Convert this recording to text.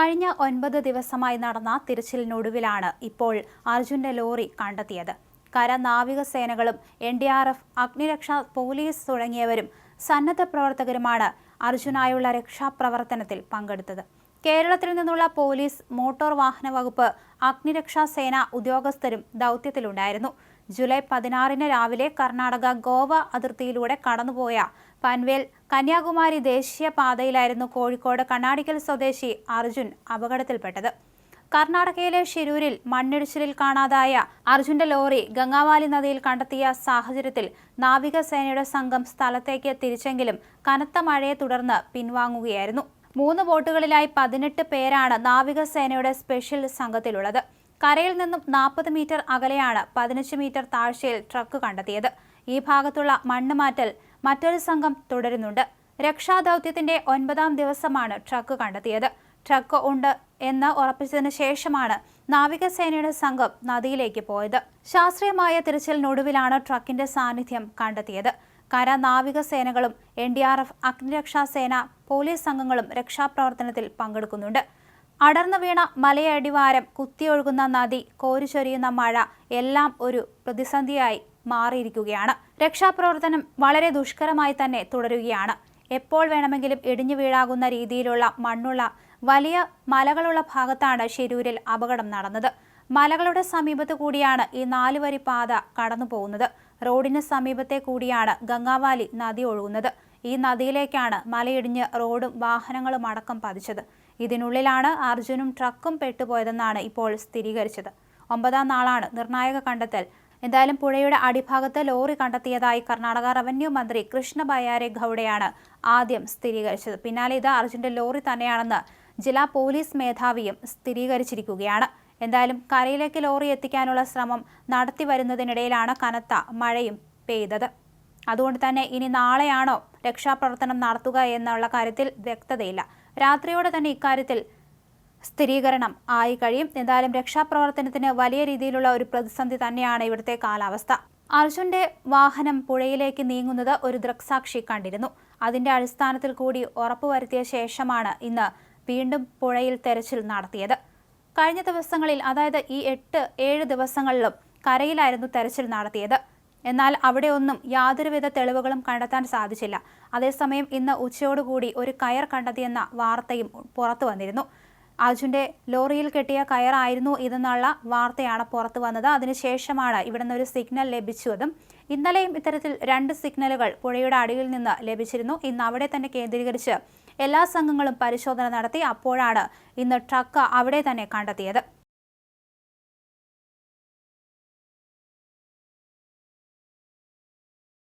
കഴിഞ്ഞ ഒൻപത് ദിവസമായി നടന്ന തിരച്ചിലിനൊടുവിലാണ് ഇപ്പോൾ അർജുന്റെ ലോറി കണ്ടെത്തിയത്. കര നാവികസേനകളും എൻ ഡി ആർ എഫ് അഗ്നിരക്ഷാ പോലീസ് തുടങ്ങിയവരും സന്നദ്ധ പ്രവർത്തകരുമാണ് അർജുനായുള്ള രക്ഷാപ്രവർത്തനത്തിൽ പങ്കെടുത്തത്. കേരളത്തിൽ നിന്നുള്ള പോലീസ് മോട്ടോർ വാഹന വകുപ്പ് അഗ്നിരക്ഷാ സേന ഉദ്യോഗസ്ഥരും ദൗത്യത്തിലുണ്ടായിരുന്നു. ജൂലൈ പതിനാറിന് രാവിലെ കർണാടക ഗോവ അതിർത്തിയിലൂടെ കടന്നുപോയ പൻവേൽ കന്യാകുമാരി ദേശീയ പാതയിലായിരുന്നു കോഴിക്കോട് കണ്ണാടിക്കൽ സ്വദേശി അർജുൻ അപകടത്തിൽപ്പെട്ടത്. കർണാടകയിലെ ഷിരൂരിൽ മണ്ണിടിച്ചിലിൽ കാണാതായ അർജുന്റെ ലോറി ഗംഗാവാലി നദിയിൽ കണ്ടെത്തിയ സാഹചര്യത്തിൽ നാവികസേനയുടെ സംഘം സ്ഥലത്തേക്ക് തിരിച്ചെങ്കിലും കനത്ത മഴയെ തുടർന്ന് പിൻവാങ്ങുകയായിരുന്നു. മൂന്ന് ബോട്ടുകളിലായി പതിനെട്ട് പേരാണ് നാവികസേനയുടെ സ്പെഷ്യൽ സംഘത്തിലുള്ളത്. കരയിൽ നിന്നും നാൽപ്പത് മീറ്റർ അകലെയാണ് പതിനഞ്ച് മീറ്റർ താഴ്ചയിൽ ട്രക്ക് കണ്ടെത്തിയത്. ഈ ഭാഗത്തുള്ള മണ്ണ് മാറ്റൽ മറ്റൊരു സംഘം തുടരുന്നുണ്ട്. രക്ഷാദൗത്യത്തിന്റെ ഒൻപതാം ദിവസമാണ് ട്രക്ക് കണ്ടെത്തിയത്. ട്രക്ക് ഉണ്ട് എന്ന് ഉറപ്പിച്ചതിന് ശേഷമാണ് നാവികസേനയുടെ സംഘം നദിയിലേക്ക് പോയത്. ശാസ്ത്രീയമായ തിരച്ചിലിനൊടുവിലാണ് ട്രക്കിന്റെ സാന്നിധ്യം കണ്ടെത്തിയത്. കര നാവികസേനകളും എൻ ഡി ആർ എഫ് അഗ്നിരക്ഷാ സേന പോലീസ് സംഘങ്ങളും രക്ഷാപ്രവർത്തനത്തിൽ പങ്കെടുക്കുന്നുണ്ട്. അടർന്നു വീണ മലയടിവാരം കുത്തിയൊഴുകുന്ന നദി കോരിച്ചൊരിയുന്ന മഴ എല്ലാം ഒരു പ്രതിസന്ധിയായി മാറിയിരിക്കുകയാണ്. രക്ഷാപ്രവർത്തനം വളരെ ദുഷ്കരമായി തന്നെ തുടരുകയാണ്. എപ്പോൾ വേണമെങ്കിലും ഇടിഞ്ഞു വീഴാകുന്ന രീതിയിലുള്ള മണ്ണുള്ള വലിയ മലകളുള്ള ഭാഗത്താണ് ശിരൂരിൽ അപകടം നടന്നത്. മലകളുടെ സമീപത്ത് കൂടിയാണ് ഈ നാലുവരി പാത കടന്നു പോകുന്നത്. റോഡിന് സമീപത്തെ കൂടിയാണ് ഗംഗാവാലി നദി ഒഴുകുന്നത്. ഈ നദിയിലേക്കാണ് മലയിടിഞ്ഞ് റോഡും വാഹനങ്ങളും അടക്കം പതിച്ചത്. ഇതിനുള്ളിലാണ് അർജുനും ട്രക്കും പെട്ടുപോയതെന്നാണ് ഇപ്പോൾ സ്ഥിരീകരിച്ചത്. ഒമ്പതാം നാളാണ് നിർണായക കണ്ടെത്തൽ. എന്തായാലും പുഴയുടെ അടിഭാഗത്ത് ലോറി കണ്ടെത്തിയതായി കർണാടക റവന്യൂ മന്ത്രി കൃഷ്ണ ബയ്യാരെ ഗൌഡയാണ് ആദ്യം സ്ഥിരീകരിച്ചത്. പിന്നാലെ ഇത് അർജുന്റെ ലോറി തന്നെയാണെന്ന് ജില്ലാ പോലീസ് മേധാവിയും സ്ഥിരീകരിച്ചിരിക്കുകയാണ്. എന്തായാലും കരയിലേക്ക് ലോറി എത്തിക്കാനുള്ള ശ്രമം നടത്തി വരുന്നതിനിടയിലാണ് കനത്ത മഴയും പെയ്തത്. അതുകൊണ്ട് തന്നെ ഇനി നാളെയാണോ രക്ഷാപ്രവർത്തനം നടത്തുക എന്നുള്ള കാര്യത്തിൽ വ്യക്തതയില്ല. രാത്രിയോടെ തന്നെ ഇക്കാര്യത്തിൽ സ്ഥിരീകരണം ആയി കഴിയും. എന്തായാലും രക്ഷാപ്രവർത്തനത്തിന് വലിയ രീതിയിലുള്ള ഒരു പ്രതിസന്ധി തന്നെയാണ് ഇവിടുത്തെ കാലാവസ്ഥ. അർജുന്റെ വാഹനം പുഴയിലേക്ക് നീങ്ങുന്നത് ഒരു ദൃക്സാക്ഷി കണ്ടിരുന്നു. അതിന്റെ അടിസ്ഥാനത്തിൽ കൂടി ഉറപ്പുവരുത്തിയ ശേഷമാണ് ഇന്ന് വീണ്ടും പുഴയിൽ തെരച്ചിൽ നടത്തിയത്. കഴിഞ്ഞ ദിവസങ്ങളിൽ അതായത് ഈ എട്ട് ഏഴ് ദിവസങ്ങളിലും കരയിലായിരുന്നു തെരച്ചിൽ നടത്തിയത്. എന്നാൽ അവിടെ ഒന്നും യാതൊരുവിധ തെളിവുകളും കണ്ടെത്താൻ സാധിച്ചില്ല. അതേസമയം ഇന്ന് ഉച്ചയോടുകൂടി ഒരു കയർ കണ്ടെത്തിയെന്ന വാർത്തയും പുറത്തു വന്നിരുന്നു. അർജുന്റെ ലോറിയിൽ കെട്ടിയ കയറായിരുന്നു ഇതെന്നുള്ള വാർത്തയാണ് പുറത്തു വന്നത്. അതിനുശേഷമാണ് ഇവിടെ നിന്ന് ഒരു സിഗ്നൽ ലഭിച്ചതും ഇന്നലെയും ഇത്തരത്തിൽ രണ്ട് സിഗ്നലുകൾ പുഴയുടെ അടിയിൽ നിന്ന് ലഭിച്ചിരുന്നു. ഇന്ന് അവിടെ തന്നെ കേന്ദ്രീകരിച്ച് എല്ലാ സംഘങ്ങളും പരിശോധന നടത്തി അപ്പോഴാണ് ഇന്ന് ട്രക്ക് അവിടെ തന്നെ കണ്ടെത്തിയത്.